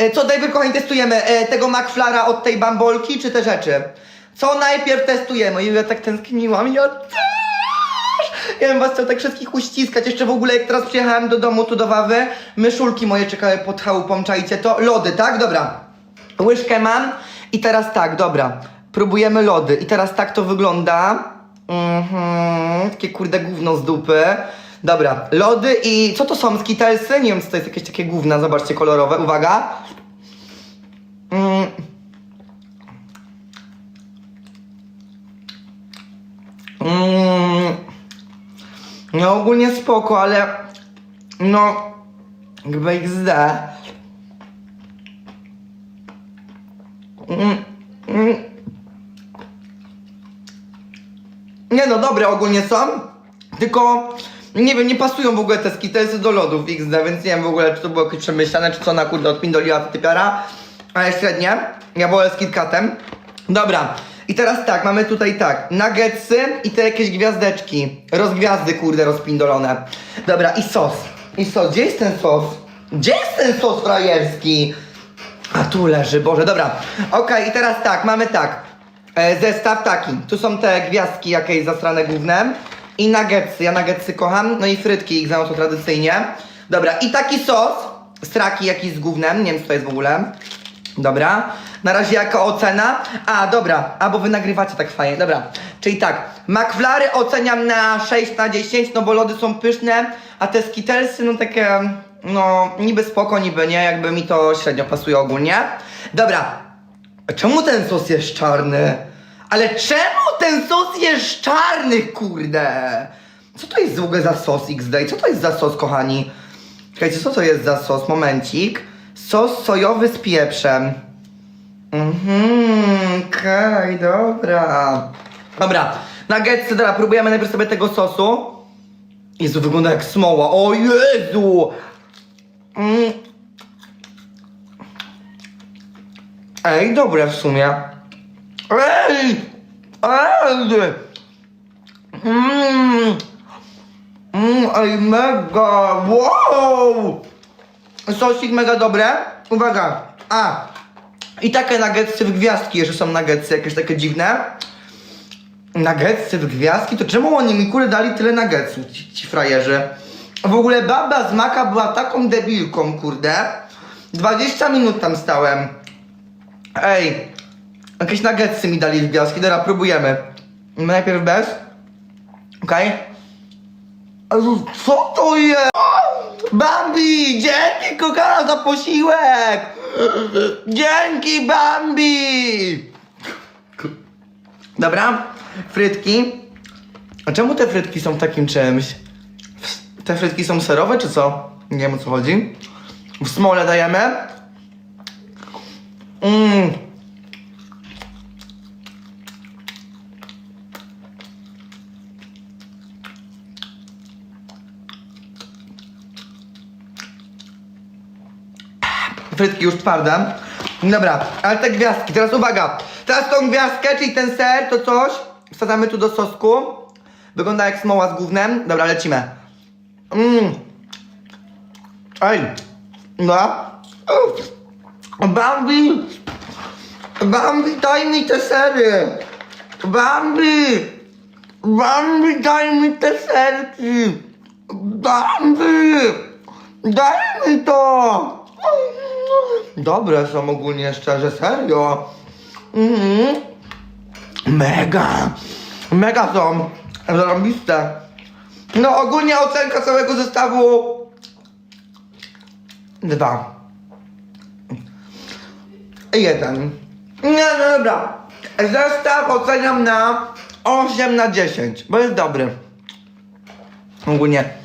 E, Co najpierw, kochani, testujemy? E, Tego McFlara od tej bambolki, czy te rzeczy? Co najpierw testujemy? Ja tak tęskniłam, ja! Ja bym was chciał tak wszystkich uściskać. Jeszcze w ogóle jak teraz przyjechałem do domu tu do Wawy, myszulki moje czekały pod chałupą, czajcie to? Lody, tak? Dobra. Łyżkę mam i teraz tak, dobra. Próbujemy lody i teraz tak to wygląda. Mhm, takie kurde gówno z dupy. Dobra, lody i co to są? Skittlesy? Nie wiem, co to jest jakieś takie gówna, zobaczcie, kolorowe. Uwaga. Mm. Mm. No ogólnie spoko, ale no jakby XD. Mm, mm. Nie no, dobre ogólnie są, tylko nie wiem, nie pasują w ogóle te skitelsy do lodów XD, więc nie wiem w ogóle, czy to było jakieś przemyślane, czy co na kurde odpindoliła ta typiara, ale średnie. Ja wolę z KitKatem. Dobra, i teraz tak, mamy tutaj tak, nuggetsy i te jakieś gwiazdeczki, rozgwiazdy kurde rozpindolone. Dobra, i sos, i sos, gdzie jest ten sos? Gdzie jest ten sos frajerski? A tu leży, Boże, dobra. Okej, i teraz tak, mamy tak. E, zestaw taki. Tu są te gwiazdki jakieś zasrane główne. I nuggetsy, ja nuggetsy kocham. No i frytki, ich znam to tradycyjnie. Dobra, i taki sos. Straki jakiś z gównem, nie wiem co to jest w ogóle. Dobra. Na razie jaka ocena? A, dobra, a bo wy nagrywacie tak fajnie, dobra. Czyli tak, McFlary oceniam na 6 na 10, no bo lody są pyszne, a te Skittlesy, no takie, no niby spoko, niby nie, jakby mi to średnio pasuje ogólnie. Dobra, czemu ten sos jest czarny? Ale czemu ten sos jest czarny, kurde? Co to jest w ogóle za sos XD? Co to jest za sos, kochani? Czekajcie, co to jest za sos? Momencik. Sos sojowy z pieprzem. Mhm, okej, dobra. Dobra, nuggetsy, dobra, próbujemy najpierw sobie tego sosu. Jezu, wygląda jak smoła. O Jezu! Mm. Ej, dobre w sumie. Ej! Mmm! Mmm, ej, mega! Wow! Sosik mega dobre. Uwaga. A. I takie nuggetsy w gwiazdki, jeszcze są nuggetsy jakieś takie dziwne. Nuggetsy w gwiazdki? To czemu oni mi kurde dali tyle nuggetsów, ci, ci frajerzy? W ogóle baba z Maka była taką debilką, kurde. 20 minut tam stałem. Ej. Jakieś nuggetsy mi dali w gwiazdki. Dobra, próbujemy. Najpierw bez. Okej. Jezu, Co to jest? Bambi! Dzięki kokana za posiłek! Dzięki Bambi! Dobra, frytki. A czemu te frytki są takim czymś? Te frytki są serowe czy co? Nie wiem o co chodzi. W smole dajemy. Mmm. Frytki już twarde. Dobra, ale te gwiazdki, teraz uwaga. Teraz tą gwiazdkę, czyli ten ser, to coś. Wsadzamy tu do sosku. Wygląda jak smoła z gównem. Dobra, lecimy. Mmm. Ej. No. Bambi. Bambi, daj mi te sery. Bambi. Bambi, daj mi te serki. Bambi. Daj mi to. Dobre są ogólnie, szczerze, serio. Mhm. Mega. Mega są. Zarobiste. No ogólnie ocenka całego zestawu... Dwa. Jeden. Nie, no dobra. Zestaw oceniam na 8 na 10, bo jest dobry. Ogólnie